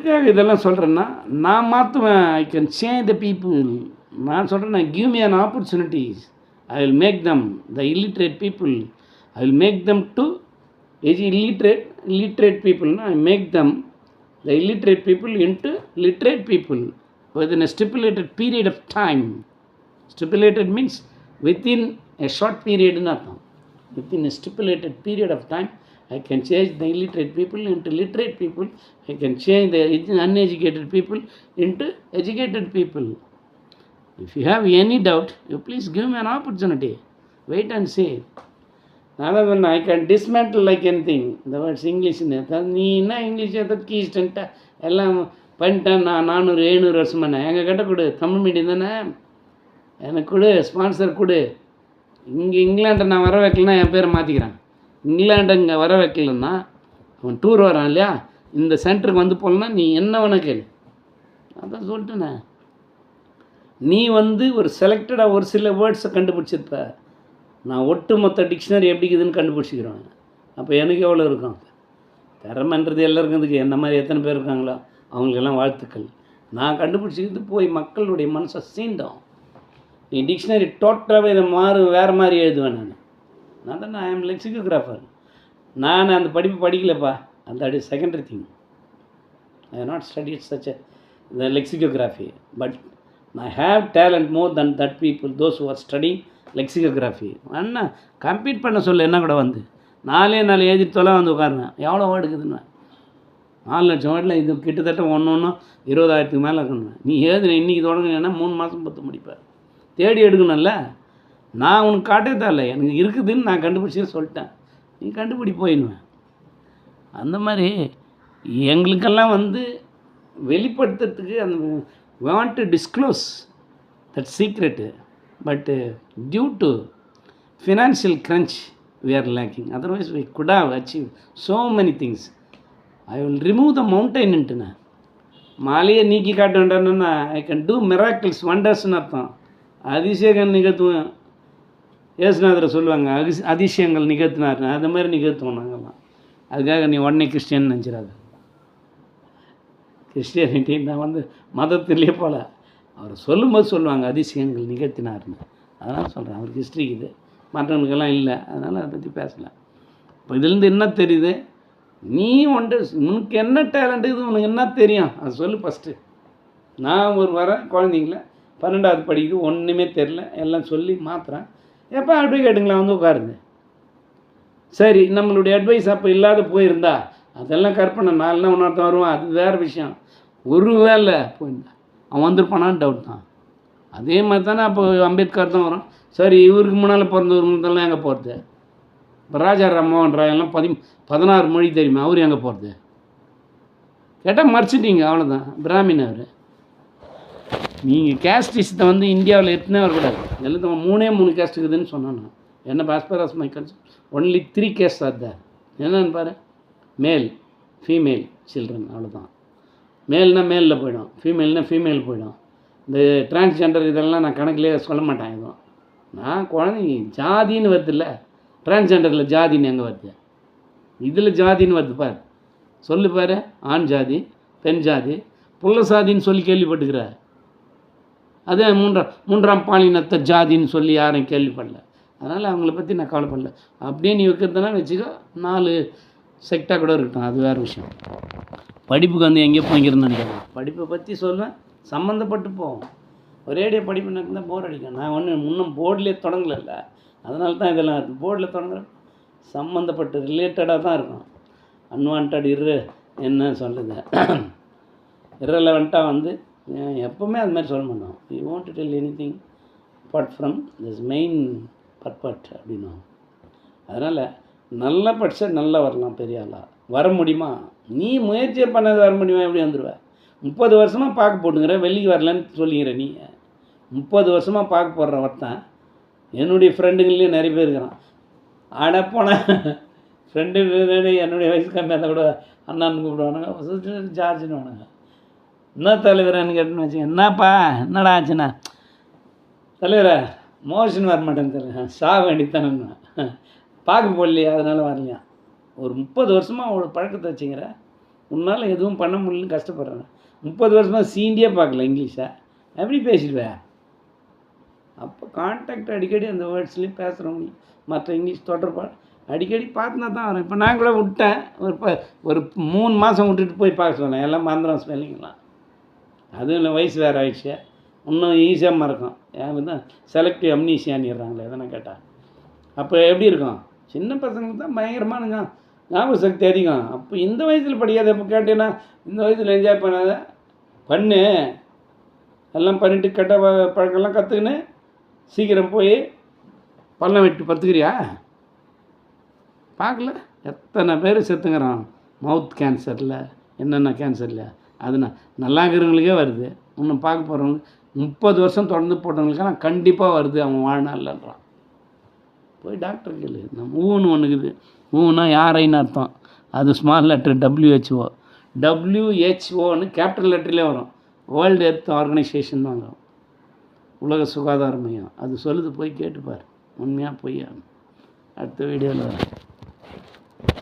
எதுக்காக இதெல்லாம் சொல்கிறேன்னா நான் மாற்றுவேன் I can change the people நான் சொல்கிறேன் give me an opportunities I will make them the illiterate people I will make them to edge illiterate literate பீப்புள்னா I make them the illiterate people in into literate people within a a period period of time means means within short short in Artham. Within a stipulated period of time I can change the illiterate people into literate people. I can change the edu- uneducated people into educated people. If you have any doubt, you please give me an opportunity. Wait and see. Another one, I can dismantle like anything. The words English in it. நீ என்ன English எதை கீஸ்டன்ட்ட எல்லாம் பண்ணிட்டேன் நான் நானூறு எழுநூறு வருஷமானே எங்கள் கிட்ட கொடு தமிழ் மீடியம் தானே எனக்கு கொடு ஸ்பான்சர் கொடு இங்கே இங்கிலாண்டை நான் வர வைக்கலன்னா என் பேரை மாற்றிக்கிறேன் இங்கிலாண்டு இங்கே வர வைக்கலன்னா அவன் டூர் வரான் இல்லையா? இந்த சென்டருக்கு வந்து போகலன்னா நீ என்ன வேணா கேளு. அதான் சொல்லிட்டேனே. நீ வந்து ஒரு செலக்டடாக ஒரு சில வேர்ட்ஸை கண்டுபிடிச்சிருப்ப. நான் ஒட்டு மொத்த டிக்ஷனரி எப்படி இருக்குதுன்னு கண்டுபிடிச்சிக்கிறேன் அப்போ எனக்கு எவ்வளோ இருக்கும்? திறமைன்றது எல்லாருக்கும் இதுக்கு என்ன மாதிரி எத்தனை பேர் இருக்காங்களோ அவங்களுக்கெல்லாம் வாழ்த்துக்கள். நான் கண்டுபிடிச்சிக்கிறது போய் மக்களுடைய மனசை சீண்டோம். நீ டிக்ஷனரி டோட்டலாகவே இதை மாறு வேறு மாதிரி எழுதுவேன் நான். நான் தான் ஐ ஆம் லெக்சிகோகிராஃபர் நான் அந்த படிப்பு படிக்கலப்பா. அந்த அடி secondary thing I not studied such the lexicography but I have talent more than that people those are study lexicography Anna complete பண்ண சொல்ல என்ன கூட வந்து. நாலே நாலு எழுதிட்டு தொலை வந்து உட்காருவேன் எவ்வளோ வேர்டு இருக்குதுன்னு நாலு லட்சம் வேர்டில் இது கிட்டத்தட்ட ஒன்று ஒன்றும் இருபதாயிரத்துக்கு மேலே இருக்கணும் நீ எழுதுன இன்றைக்கி தொடங்குனேன்னா மூணு மாதம் பத்து முடிப்பேன் தேடி எடுக்கணும்ல? நான் உனக்கு காட்டே தரல எனக்கு இருக்குதுன்னு நான் கண்டுபிடிச்சி சொல்லிட்டேன். நீ கண்டுபிடி போயிடுவேன் அந்த மாதிரி எங்களுக்கெல்லாம் வந்து வெளிப்படுத்துறதுக்கு அந்த want to disclose that secret but due to financial crunch we are lacking otherwise we could have achieve so many things I will remove the மவுண்டைன்ட்டுண்ணே மாலையை நீக்கி காட்ட வேண்டாம்னா ஐ கேன் டூ மிராக்கிள்ஸ் வண்டர்ஸ்னு அர்த்தம் அதிசயங்கள் நிகழ்த்துவேன் ஏசுநாதரை சொல்லுவாங்க அதிச அதிசயங்கள் நிகழ்த்தினார் அது மாதிரி நிகழ்த்துவோம் நாங்கள்லாம் அதுக்காக நீ உடனே கிறிஸ்டியன் நினச்சிடாத. கிறிஸ்டியானிட்டி நான் வந்து மதத்திலே போல. அவர் சொல்லும்போது சொல்லுவாங்க அதிசயங்கள் நிகழ்த்தினார்னு. அதெல்லாம் சொல்கிறேன் அவருக்கு ஹிஸ்ட்ரி இது மற்றவங்களுக்கெல்லாம் இல்லை அதனால் அதை பற்றி பேசலாம் இப்போ இதுலேருந்து என்ன தெரியுது? நீ ஒன்று உனக்கு என்ன டேலண்ட் இது உனக்கு என்ன தெரியும்? அது சொல்லு ஃபஸ்ட்டு நான் ஒரு வரேன் குழந்தைங்கள பன்னெண்டாவது படிக்குது ஒன்றுமே தெரில எல்லாம் சொல்லி மாத்திரேன் எப்போ அட்வொகேட்டுங்களா வந்து உட்காருங்க. சரி நம்மளுடைய அட்வைஸ் அப்போ இல்லாத போயிருந்தா அதெல்லாம் கற்பனை நாலுனா இன்னொருத்தன் வருவான் அது வேறு விஷயம். ஒரு வேலை போயிருந்தா அவன் வந்திருப்பானான்னு டவுட் தான். அதே மாதிரி தானே அப்போ அம்பேத்கர் தான் வரும். சரி இவருக்கு முன்னால் பிறந்தவங்களுக்கெல்லாம் எங்கே போகிறது இப்போ ராஜா ராமோகன் ராய் எல்லாம் பதி பதினாறு மொழி தெரியுமா? அவர் எங்கே போகிறது கேட்டால் மறைச்சிட்டீங்க அவ்வளோதான் பிராமின் அவர். நீங்கள் கேஸ்ட் இஷ்டத்தை வந்து இந்தியாவில் எத்தனை வரக்கூடாது? எல்லாத்தையும் மூணே மூணு கேஸ்ட் இருக்குதுன்னு சொன்னான் என்ன phosphorus my concept only three caste are there என்னன்னு பாரு. மேல் ஃபீமேல் சில்ட்ரன் அவ்வளோதான் மேல்னா மேலில் போயிடும். ஃபீமேல்னா ஃபீமேல் போயிடும். இந்த டிரான்ஸ்ஜெண்டர் இதெல்லாம் நான் கணக்கிலே சொல்ல மாட்டேன் எதுவும். நான் குழந்தைங்க ஜாதின்னு வருதுல்ல டிரான்ஸ்ஜெண்டரில் ஜாதின்னு எங்கே வருது? இதில் ஜாதின்னு வருது பார். சொல்லு பாரு. ஆண் ஜாதி பெண் ஜாதி. புள்ள சாதின்னு சொல்லி கேள்விப்பட்டுக்கிறார். அதே மூன்றாம் மூன்றாம் பாலினத்த ஜாதின்னு சொல்லி யாரும் கேள்விப்படல. அதனால் அவங்கள பற்றி நான் கவலைப்படல. அப்படியே நீ வைக்கிறதுனா வச்சுக்கோ நாலு செக்டாக கூட இருக்கட்டும் அது வேறு விஷயம். படிப்புக்கு வந்து எங்கே போய்க்கிறேன்னு நினைக்கிறேன். படிப்பை பற்றி சொல்லுவேன் சம்மந்தப்பட்டு போவோம். ஒரேடியாக படிப்பு நடந்தால் போர் அடிக்கும். நான் ஒன்று முன்னும் போர்டிலே தொடங்கலைல்ல. அதனால தான் இதெல்லாம் இருக்குது போர்டில் தொடங்குற சம்மந்தப்பட்டு ரிலேட்டடாக தான் இருக்கும். அன்வான்ட் இரு என்ன சொல்கிறது இரலவெண்ட்டாக வந்து எப்போவுமே அது மாதிரி சொல்ல மாட்டோம். You want to tell anything apart from this main purport அப்படின்னும் அதனால் நல்லா படித்தா நல்லா வரலாம் பெரிய ஆளாக வர முடியுமா? நீ முயற்சியை பண்ணாத வர முடியுமா? எப்படி வந்துடுவ முப்பது வருஷமாக பார்க்க போட்டுங்கிற வெள்ளிக்கு வரலன்னு சொல்லிக்கிற நீ. முப்பது வருஷமாக பார்க்க போடுற ஒருத்தன் என்னுடைய ஃப்ரெண்டுங்கள்லேயும் நிறைய பேர் இருக்கிறான். ஆட போனேன் ஃப்ரெண்டு என்னுடைய வயசு கம்மியாக இருந்தால் கூட அண்ணான்னு கூப்பிடுவானுங்க ஜார்ஜ்னு வானுங்க. என்ன தலைவரான்னு கேட்டேன்னு வச்சு என்னப்பா என்னடா ஆச்சுண்ணா தலைவரா மோஷன் வர மாட்டேன்னு தெரியல சா வேண்டித்தானே பார்க்க போடலையா? அதனால வரலையா? ஒரு முப்பது வருஷமாக ஒரு பழக்கத்தை வச்சுங்கிற உன்னால் எதுவும் பண்ண முடியலன்னு கஷ்டப்படுறேன். முப்பது வருஷமாக சீண்டியே பார்க்கல இங்கிலீஷை. எப்படி பேசிடுவேன் அப்போ கான்டாக்ட் அடிக்கடி அந்த வேர்ட்ஸ்லேயும் பேசுகிறவங்க மற்ற இங்கிலீஷ் தொடர்பா அடிக்கடி பார்த்துனா தான் வரேன் இப்போ நான் கூட விட்டேன். ஒரு ப ஒரு மூணு மாதம் விட்டுட்டு போய் பார்க்க சொன்னேன். எல்லாம் மந்திரம் ஸ்பெல்லிங்லாம். அதுவும் இல்லை வயசு வேறு ஆயிடுச்சு. இன்னும் ஈஸியாக மறக்கும். ஏன் தான் செலக்டிவ் அம்னீஷியான்னுறாங்களே எதனா கேட்டால் அப்போ எப்படி இருக்கும்? சின்ன பசங்களுக்கு தான் பயங்கரமானுங்க ஞாபக சக்தி அதிகம். அப்போ இந்த வயசில் படிக்காத இப்போ கேட்டீங்கன்னா இந்த வயசில் என்ஜாய் பண்ணாத பண்ணு. எல்லாம் பண்ணிவிட்டு கெட்ட பழக்கம்லாம் கற்றுக்கின்னு சீக்கிரம் போய் பள்ளம் வெட்டி பத்துக்கிறியா பார்க்கல? எத்தனை பேர் செத்துங்கிறான் மவுத் கேன்சரில் என்னென்ன கேன்சரில் அது நான் நல்லா இருக்கிறவங்களுக்கே வருது. இன்னும் பார்க்க போகிறவங்க முப்பது வருஷம் தொடர்ந்து போட்டவங்களுக்கெல்லாம் கண்டிப்பாக வருது அவன் வாழ்நாள்லன்றான். போய் டாக்டர் கேளு. நம்ம ஊன்னு ஒன்று இருக்குது ஊனா யாரைன்னு அர்த்தம். அது ஸ்மால் லெட்டர் டபிள்யூஹெச்ஓ டபிள்யூஹெச்ஓன்னு கேபிட்டல் லெட்டர்லேயே வரும். வேர்ல்டு ஹெல்த் ஆர்கனைசேஷன் வாங்க உலக சுகாதார மையம். அது சொல்லுது போய் கேட்டுப்பார். உண்மையாக பொய்யா அடுத்த வீடியோவில் வரேன்